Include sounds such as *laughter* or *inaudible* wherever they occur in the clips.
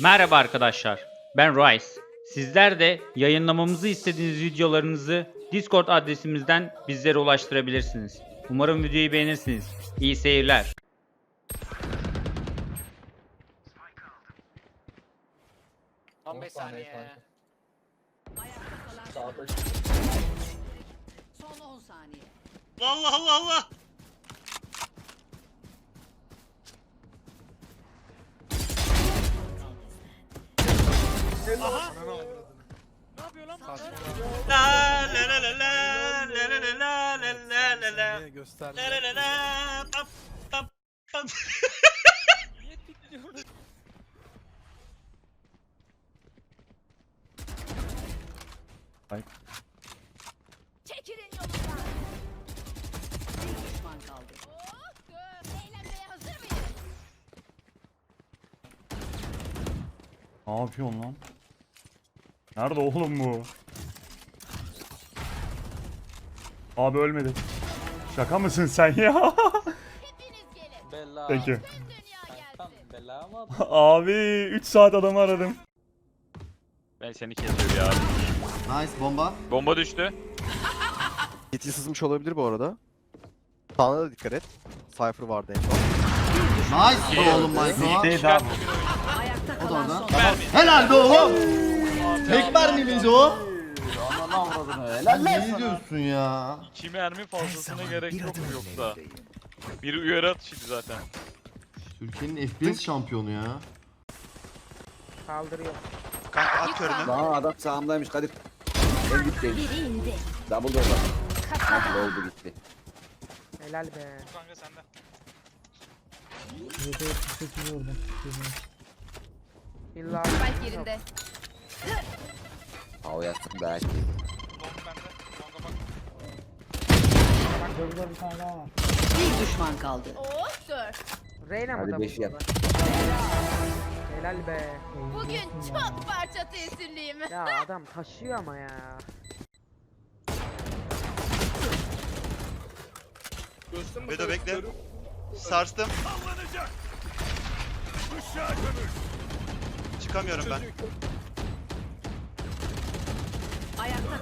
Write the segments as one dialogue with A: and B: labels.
A: Merhaba arkadaşlar. Ben Rice. Sizler de yayınlamamızı istediğiniz videolarınızı Discord adresimizden bizlere ulaştırabilirsiniz. Umarım videoyu beğenirsiniz. İyi seyirler.
B: 15 saniye.
C: Son 10 saniye.
B: Allah Allah Allah. Aha. Ne yapıyor lan? La la la la la la la la la la la la la
D: göster?
B: la la la la pam pam pam.
C: Çekilin yolundan. Bir düşman kaldı. Eğlenmeye hazır mıyız?
E: Ne yapıyorsun lan? Nerede oğlum bu? Abi ölmedi. Şaka mısın sen ya?
F: Bella.
E: Abi 3 saat adamı aradım.
G: Ben seni kesiyorum ya.
H: Nice bomba.
G: Bomba düştü.
D: Yeti sızmış olabilir bu arada. Sağına da dikkat et. Cypher vardı en son.
H: Nice oğlum Michael.
E: Neydi abi?
C: Ayakta
H: O da
C: kalan
H: orada.
C: son.
H: Helal be oğlum. Tek mermi miydi o? Helal ne diyorsun ya?
G: İki mermi fazlasına gerek yok mu yoksa? Bir uyarı atışıydı zaten.
H: Türkiye'nin FPS şampiyonu ya.
B: Kanka at körünü.
I: Lan adam sağımdaymış Kadir. Ben gitti.
C: Biri indi.
I: Double door var. Nasıl oldu gitti.
B: Kanka sende.
C: Spike yerinde.
I: Hava yatsın belki.
B: Long bende. Longa bak.
C: Bir düşman kaldı.
I: Hadi 5 yap.
J: Helal be.
C: Bugün çok parça tesirliyim.
J: Ya *laughs* adam taşıyor ama ya.
B: Bedo bekle. Sarstım. Çıkamıyorum ben.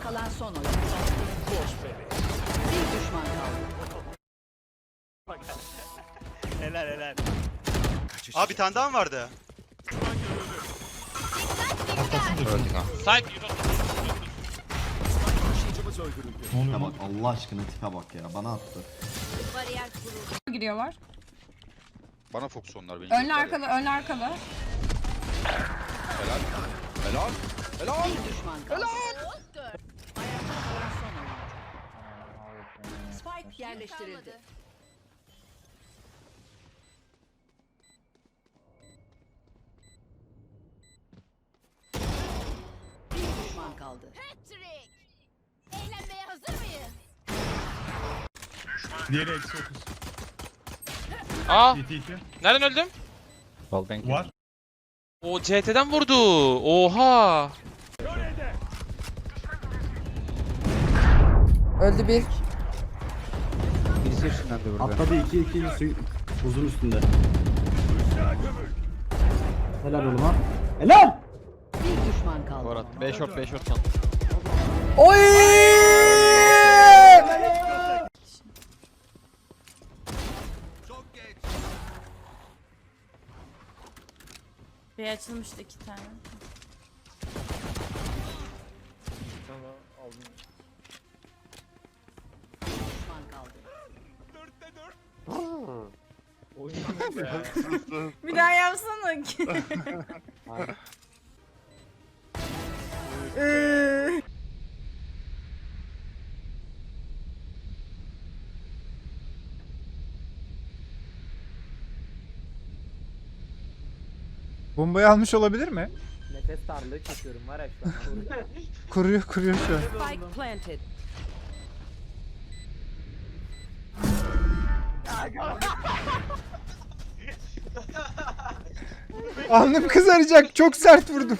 C: Kalan son oyun. Bir düşman kaldı.
B: Helal helal. Abi bir tane daha mı vardı?
H: Tipe bak Allah aşkına tipe bak ya bana attı.
C: Bariyer kuruldu.
K: Gidiyorlar.
I: Bana fokus onlar benim.
K: Önlü arkalı, önlü arkalı.
C: Bir düşman kaldı. Ayakta kalan son oyun. Spike yerleştirildi. Bir düşman kaldı. Patrick! Eğlenmeye hazır mıyız?
E: Diğeri eksi 30.
G: Aa!
E: CT 2.
G: Nereden öldüm?
E: Var.
G: O CT'den vurdu. Oha!
J: Öldü bir.
I: Birisi üstünden de vurdu.
H: Atladı 2 2 uzun üstünde. Helal oğlum ha. Helal.
C: Bir düşman kaldı.
F: 5 shot 5 shot
J: Oy!
K: Bir açılmıştı iki tane. *laughs*
C: Bir
K: daha yapsana ki. *laughs*
D: Bombayı almış olabilir mi?
J: Nefes darlığı çekiyorum var ya şu an.
D: Kuruyor kuruyor şu an.
C: Spike planted.
D: Alnım kızaracak. Çok sert vurdum.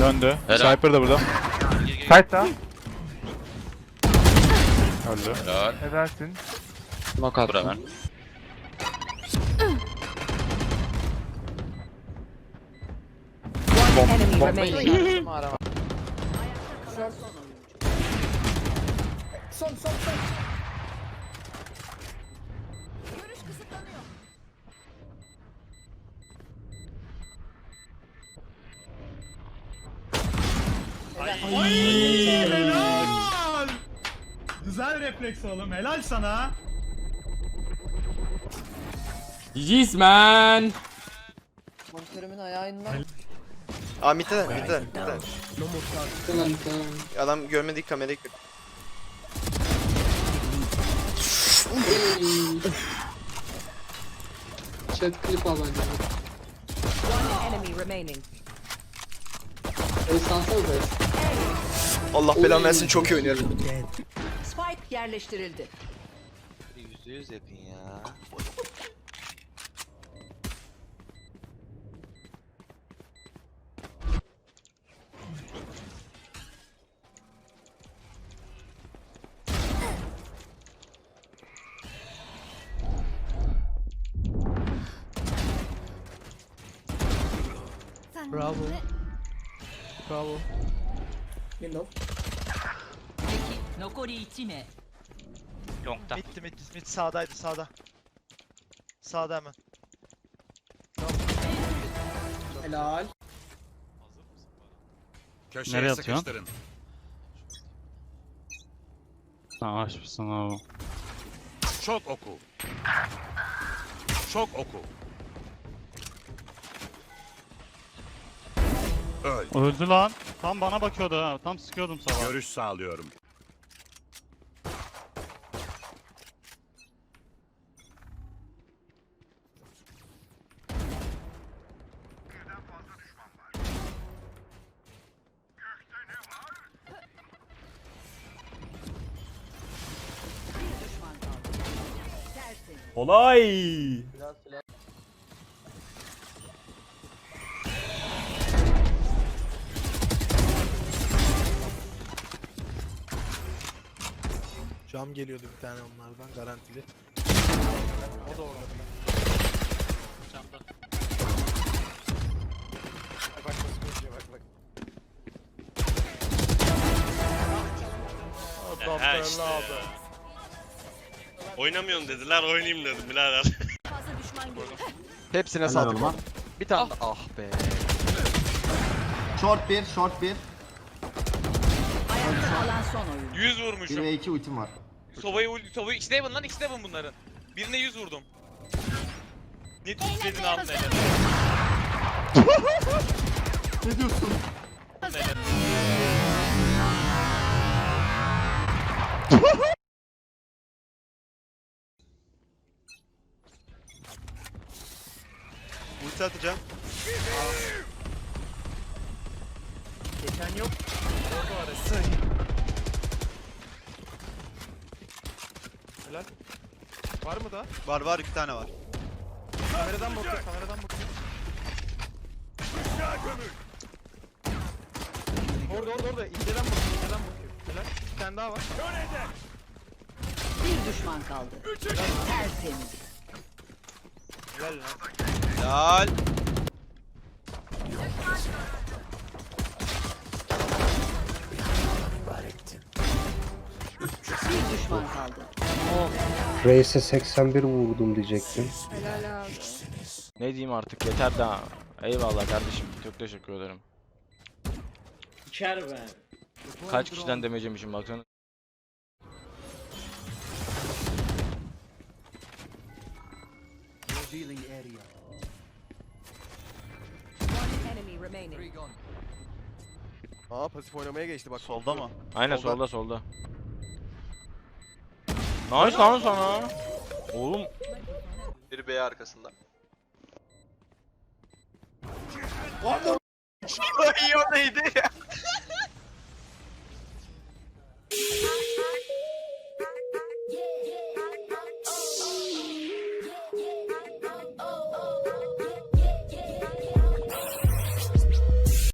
E: Döndü.
G: Helal.
E: Sniper da burada.
D: Kaç daha?
E: Öldü.
G: Helal.
D: Edersin. Knock attım. Hemen. Bomba. Bomba.
G: Bura ben.
J: remaining.
L: Görüş kısıtlanıyor.
M: Helal! Güzel refleks oğlum. Helal sana.
J: GG's man.
F: Monitörümün ayağından.
B: Aa de. mitte de. Adam görmedik kamerayı kır.
F: Chat klip al bence.
L: One enemy remaining.
F: Esansal.
B: Allah belanı versin çok iyi oynuyorum.
L: Spike yerleştirildi.
G: %100 yakın ya.
L: Bravo.
N: Bravo.
F: Window.
G: Long'da.
B: Bitti mid, mid sağdaydı sağda. Sağda hemen.
F: Helal.
O: Köşeye Nereye atıyorsun? sıkıştırın. Sen aşmışsın abi.
P: Çok oku. Çok oku. Öl.
M: Öldü lan. Tam bana bakıyordu ha. Tam sıkıyordum sabah.
P: Görüş sağlıyorum.
M: Olay.
N: Cam geliyordu bir tane onlardan garantili. O da orada. Bak bak nasıl koşuyor bak bak.
G: Ha işte. Oynamıyorum dediler, oynayayım dedim birader.
L: Fazla düşman görüldü.
D: Hepsine oğlum. Bir tane ah be.
N: Short 1, short 1.
L: Ayakta kalan son oyun.
G: 100
N: 1
G: vurmuşum.
N: ve 2 ultim var.
G: Sovayı ul- sovayı ikisi de yapın lan ikisi de yapın bunların. Birine 100 vurdum. Ne tüfredin aldın hele. *laughs*
N: Ne diyorsun? *laughs*
B: Ulti atacağım.
N: Geçen yok. Helal. Var mı da?
B: Var var iki tane var.
N: Kameradan bakıyor, kameradan bakıyor. Orada orada orada inceden bakıyor, inceden bakıyor. Helal. Bir tane daha var.
L: Bir düşman kaldı. Tertemiz.
N: Helal lan.
B: Helal.
L: Düşman kaldı.
P: Reis'e 81 vurdum diyecektim.
J: Ne diyeyim artık yeter daha. Eyvallah kardeşim. Çok teşekkür ederim.
F: İçer be.
J: Kaç kişiden demeyemişim baksana.
L: One enemy remaining.
D: Aa pasif oynamaya geçti bak.
B: Solda mı?
J: Aynen
D: Solda.
J: solda solda. Nice lan sana. Oğlum
B: Biri B arkasında. İyi o neydi ya?